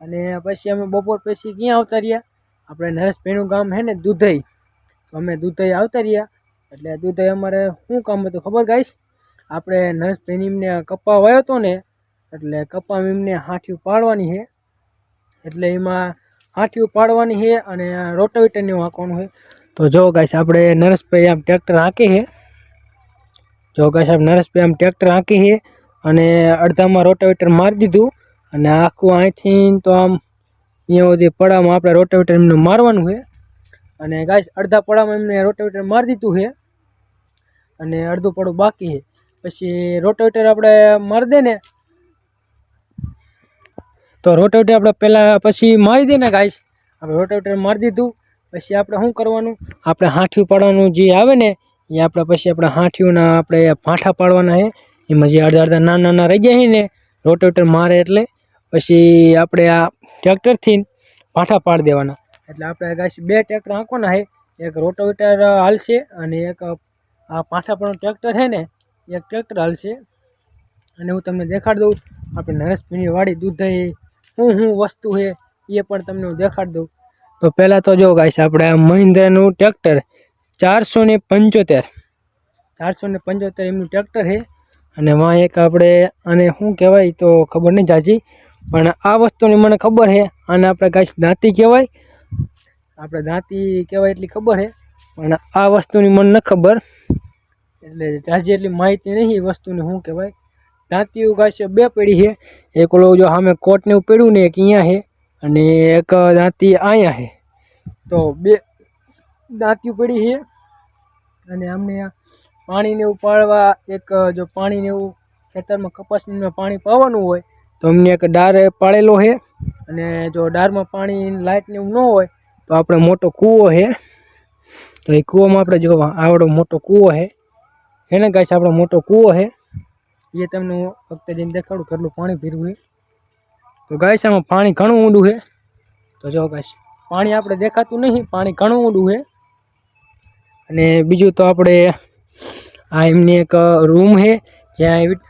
અને પછી અમે બપોર પછી ક્યાં આવતા રહ્યા? આપણે નરેશભાઈનું ગામ છે ને દૂધઈ. તો અમે દૂધઈ આવતા રહ્યા. એટલે દૂધઈ અમારે શું કામ હતું ખબર ગાઈશ આપણે નરેશભાઈની એમને કપ્પા વાયો હતો ને, એટલે કપ્પા એમને હાંઠિયું પાડવાની છે એટલે એમાં હાંઠિયું પાડવાની છે અને રોટાવેટરને હાંકવાનું છે તો જો ગાઈશ આપણે નરેશભાઈ આમ ટ્રેક્ટર હાંકી છે જો ગાઈશ આમ નરેશભાઈ આમ ટ્રેક્ટર હાંકી છે અને અડધામાં રોટાવેટર મારી દીધું. અને આખું અહીંથી તો આમ અહીંયા સુધી પડામાં આપણે રોટાવેટર એમને મારવાનું છે. અને ગાય અડધા પડામાં એમને રોટાવેટર મારી દીધું છે. અને અડધું પડું બાકી છે. પછી રોટાવેટર આપણે મારી દે ને. તો રોટાવેટર આપણે પહેલાં પછી મારી દે ને ગાય આપણે રોટાવેટર મારી દીધું. પછી આપણે શું કરવાનું? આપણે હાંઠિયું પાડવાનું જે આવે ને, એ આપણે પછી આપણે હાંઠિયુંના આપણે ભાંઠા પાડવાના છે. એમાં જે અડધા અડધા નાના નાના રહી જાય ને, રોટાવેટર મારે એટલે પછી આપણે આ ટ્રેક્ટરથી પાઠા પાડી દેવાના. એટલે આપણે ગાઈશ બે ટ્રેક્ટર આંકવાના છે. એક રોટોવેટર હાલશે અને એક આ પાઠા પણ ટ્રેક્ટર છે ને, એક ટ્રેક્ટર હાલશે. અને હું તમને દેખાડી દઉં, આપણે નરેશભાઈની વાડી એ શું શું વસ્તુ છે એ પણ તમને હું દેખાડી દઉં. તો પહેલાં તો જો ગાઈશ આપણે આ મહિન્દ્રાનું ટ્રેક્ટર ચારસો ને પંચોતેર. ચારસો ને પંચોતેર એમનું ટ્રેક્ટર છે અને વાં એક આપણે, આને શું કહેવાય તો ખબર નહીં જાજી પણ આ વસ્તુની મને ખબર છે આને આપણે કાંઈ દાંતી કહેવાય? આપણે દાંતી કહેવાય એટલી ખબર છે પણ આ વસ્તુની મને ન ખબર. એટલે જાજી એટલી માહિતી નહીં, એ વસ્તુની શું કહેવાય? દાંતીયું કાંઈ બે પેઢી છે એક ઓલો જો સામે કોટને એવું પડ્યું ને, એક અહીંયા છે અને એક દાંતી અહીંયા છે તો બે દાંતિયું પડી છે અને અમને પાણીને એવું પાડવા એક જો પાણીને એવું ખેતરમાં કપાસમાં પાણી પાવાનું હોય તો અમને એક ડાર પાળેલો છે અને જો ડારમાં પાણી લાઇટને એવું ન હોય, તો આપણે મોટો કૂવો છે તો એ કૂવામાં આપણે જો આવડો મોટો કૂવો છે એને કાંઈ આપણો મોટો કૂવો છે એ તમને હું વખતે જઈને દેખાડું કેટલું પાણી ભીરવું તો ગાય આમાં પાણી ઘણું ઊંડું છે તો જો ગાય પાણી આપણે દેખાતું નહીં, પાણી ઘણું ઊંડું છે અને બીજું તો આપણે આ એમની એક રૂમ છે જ્યાં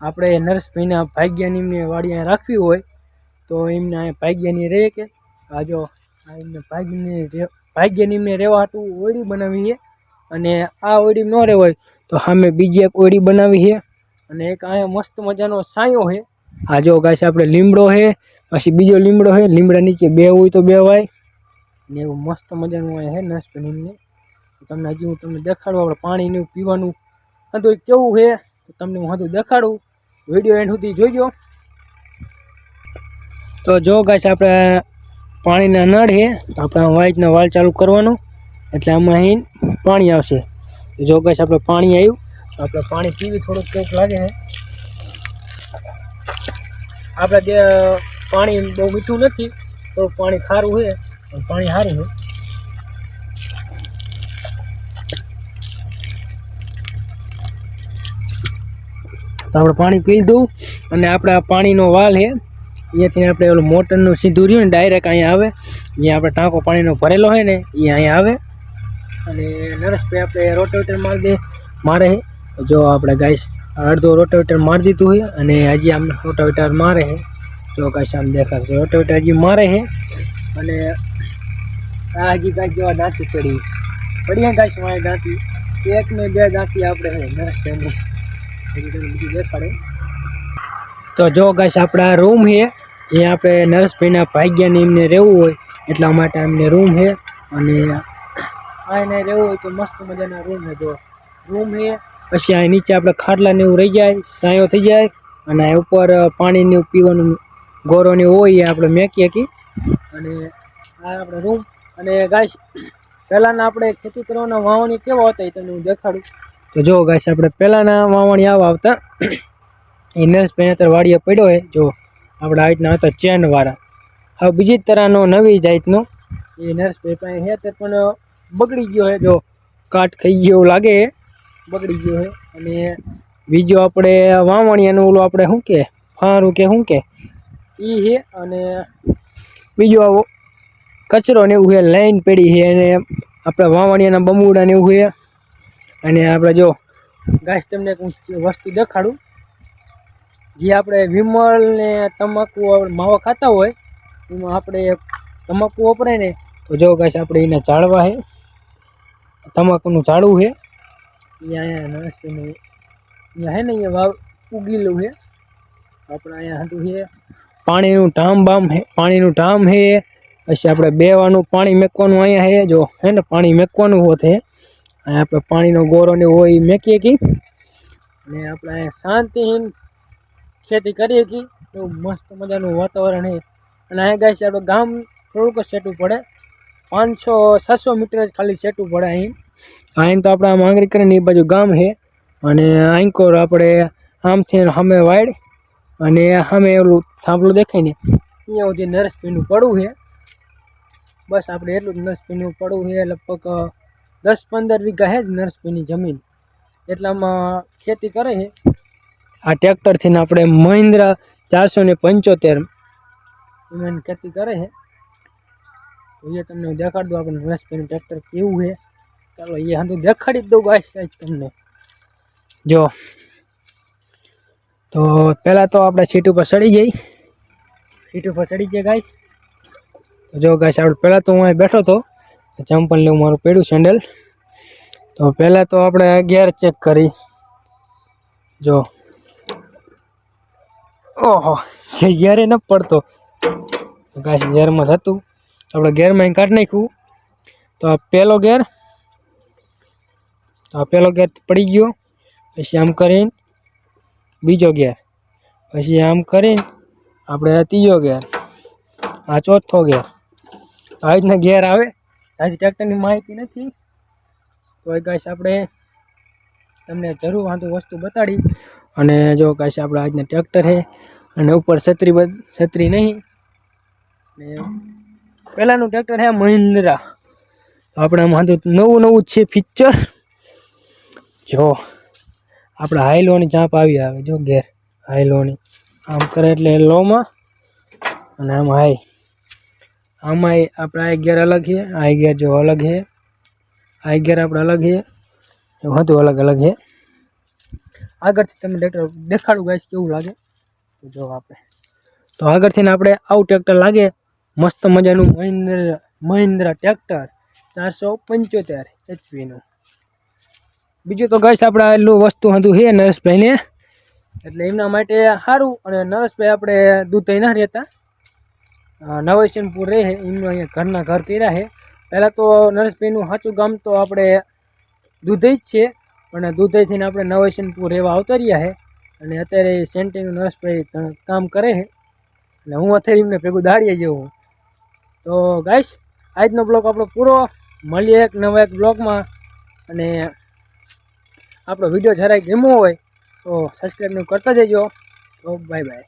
આપણે નરેશભાઈના ભાગ્યની એમને વાડી અહીંયા રાખવી હોય, તો એમને અહીંયા ભાગ્યની રહે કે? આ જો એમને ભાગ્યની ભાગ્યનીમને રહેવા હાટું ઓળી બનાવી છે, અને આ ઓળી ન રહેવાય તો સામે બીજી એક ઓળી બનાવી છે, અને એક અહીંયા મસ્ત મજાનો સાયો છે. આ જો ગાઈસ આપણે લીમડો છે, પછી બીજો લીમડો છે, લીમડા નીચે બે હોય તો બે વાય, ને એવું મસ્ત મજાનું અહીંયા છે નર્સભાઈને તો તમને હજી હું તમને દેખાડું, આપણે પાણીને પીવાનું બધું કેવું છે? તો તમને હું હતું દેખાડું. વીડિયો એન્ડ સુધી જોઈજો તો જો ગાઈસ આપણે પાણીના નળ છે આપણે વાઇટનો વાલ ચાલુ કરવાનું. એટલે આમાં અહીં પાણી આવશે. જો ગાઈસ આપણે પાણી આવ્યું આપણે પાણી પીવી થોડુંક કંઈક લાગે છે. આપણે પાણી બહુ મીઠું નથી, તો પાણી ખારું છે પાણી સારું છે. તો આપણે પાણી પી દઉં અને આપણે આ પાણીનો વાલ છે, અહીંયાથી આપણે ઓલું મોટરનું સીધું રહ્યું ને ડાયરેક્ટ અહીંયા આવે. અહીંયા આપણે ટાંકો પાણીનો ભરેલો હોય ને, એ અહીંયા આવે. અને નરેશભાઈ આપણે રોટાવેટર મારી દે, મારે જો આપણે ગાઈસ અડધો રોટાવેટર મારી દીધું છે અને હજી આમ રોટાવેટર મારે છે. જો ગાઈશ આમ દેખાશે રોટાવેટર હજી મારે છે. અને આ હજી ગાઈશ જેવા દાંતી પડી. પડી ગાઈશ મારી દાંતી? એક ને બે દાંતી આપણે છે નરેશભાઈની તો જો ગાઈશ આપણા રૂમ છે જ્યાં આપણે નરેશભાઈના ભાગ્યને એમને રહેવું હોય, એટલા માટે એમને રૂમ છે. અને આ એને રહેવું હોય તો મસ્ત મજાના રૂમ છે, જો. રૂમ છે, પછી અહીં નીચે આપણે ખાટલા ને એવું રહી જાય, સાયો થઈ જાય, અને ઉપર પાણીને પીવાનું ગોરોને હોય, એ આપણે મેકી શકીએ અને આ આપણે રૂમ. અને ગાય પહેલાંના આપણે ખેતી કરવાના વાવણી કેવા હતા એ તમને હું દેખાડું. તો જો ગાઈસ, આપણે પહેલાંના વાવણી આવા આવતા. એ નરેશભાઈ અત્યારે વાડીએ પડ્યો હોય જો, આપણે આ રીતના હતા ચેનવાળા. હવે બીજી તરહનો નવી જાતનો એ નરેશભાઈ પાસે છે તે પણ બગડી ગયો છે. જો, કાટ ખાઈ ગયો લાગે બગડી ગયો છે. અને બીજો આપણે વાવણિયાનું ઓલું આપણે શું કે, ફારું કે શું કે એ છે. અને બીજો આવો કચરો ને એવું છે, લાઈન પડી છે. અને આપણે વાવણિયાના બમુડા ને એવું છે. અને આપણે જો, ગાઈસ, તમને વસ્તુ દેખાડું. જે આપણે વિમલ ને તમાકુ માવો ખાતા હોય, એમાં આપણે તમાકુ વપરાય ને, તો જો ગાઈસ, આપણે એને ઝાડવા છે તમાકુનું ઝાડવું છે અહીંયા અહીંયા નરસપીનું અહીંયા છે ને, અહીંયા વાવ ઉગીલું છે આપણે અહીંયા હતું છે પાણીનું ટામ બામ છે પાણીનું ટામ છે પછી આપણે બેવાનું પાણી મેકવાનું અહીંયા છે જો, હે ને, પાણી મેકવાનું હોત છે અહીંયા આપણે પાણીનો ગોરો ને હોય મેકીએ કી. અને આપણે અહીંયા શાંતિહીન ખેતી કરીએ કી. એવું મસ્ત મજાનું વાતાવરણ છે અને અહીંયા ગાય છે આપણે ગામ થોડુંક જ સેટું પડે. પાંચસો, છસો મીટર જ ખાલી સેટું પડે અહીં. અહીં તો આપણે આમ આંગળી કરીને એ બાજુ ગામ છે અને આંકોર આપણે આમથી સામે વાડ અને સામે ઓલું થાંભલું દેખાય ને. અહીંયા સુધી નરસપીનું પડવું છે બસ આપણે એટલું જ નરસપીનું પડવું છે લગભગ દસ પંદર વીઘા છે જ નરસપીની જમીન. એટલામાં ખેતી કરે છે આ ટ્રેક્ટરથી આપણે મહિન્દ્રા ચારસો ને પંચોતેર એમાં ખેતી કરે છે તો એ તમને હું દેખાડી દઉં આપણે નરસપીનું ટ્રેક્ટર કેવું છે ચાલો એ હાંધું દેખાડી જ દઉં ગાઈસ આજ તમને. જો. તો પહેલાં તો આપણે સીટ ઉપર ચડી જઈ. સીટ ઉપર ચડી જઈએ ગાઈશ તો જો ગાઈશ આપણે પહેલાં તો હું અહીં બેઠો હતો ચંપલ લેવું મારું પડ્યું સેન્ડલ. તો પહેલાં તો આપણે ગેર ચેક કરી. જો. ઓહો ગેરે ન પડતો. કાશ ગેરમાં હતું. આપણે ગેરમાં અહીં કાઢી નાખ્યું. તો આ પહેલો ગેર તો આ પહેલો ગેર પડી ગયો. પછી આમ કરીને બીજો ગેર પછી આમ કરીને આપણે ત્રીજો ગેર આ ચોથો ગેર આવી રીતના ગેર આવે. આજે ટ્રેક્ટરની માહિતી નથી. તો એ કાંઈ આપણે તમને જરૂર વાંધો વસ્તુ બતાડી. અને જો કાંઈ આપણે આજના ટ્રેક્ટર છે, અને ઉપર છત્રી છત્રી નહીં. ને પહેલાંનું ટ્રેક્ટર છે મહિન્દ્રા. આપણે આમ વાંધો નવું નવું છે ફીચર જો, આપણે હાઈલોની ચાંપ આવી આવે, જો ઘેર હાઈલોની. આમ કરે એટલે લોમાં અને આમ હાઈ. આમાં આપણે આ ગેર અલગ છે, આ ગેર જો અલગ છે, આ ગેર આપણે અલગ છે હતું અલગ અલગ છે. આગળથી તમે ટ્રેક્ટર દેખાડું ગાઈશ કેવું લાગે? જો આપણે, તો આગળથી આપણે આવું ટ્રેક્ટર લાગે, મસ્ત મજાનું મહિન્દ્ર, મહિન્દ્રા ટ્રેક્ટર ચારસો પંચોતેર એચપીનું બીજું તો ગાઈશ આપણે એટલું વસ્તુ હતું છે નરેશભાઈને, એટલે એમના માટે સારું અને નરેશભાઈ આપણે દૂધ ના રહેતા. નવૈશનપુર રહે એમનું અહીંયા ઘરના ઘર કર્યા છે. પહેલાં તો નરેશભાઈનું સાચું ગામ તો આપણે દૂધઈ જ છે, પણ દૂધઈથી આપણે નવૈશનપુર એવા અવતર્યા છે. અને અત્યારે સેન્ટિંગનું નરેશભાઈ કામ કરે છે. અને હું અત્યારે એમને ભેગું દાડીએ જેવું તો ગાઈશ આજનો બ્લોગ આપણો પૂરો. મળીએ એક નવા એક બ્લોગમાં અને આપણો વીડિયો જરાય ગમ્યો હોય તો સબસ્ક્રાઈબનું કરતા જજો. તો બાય બાય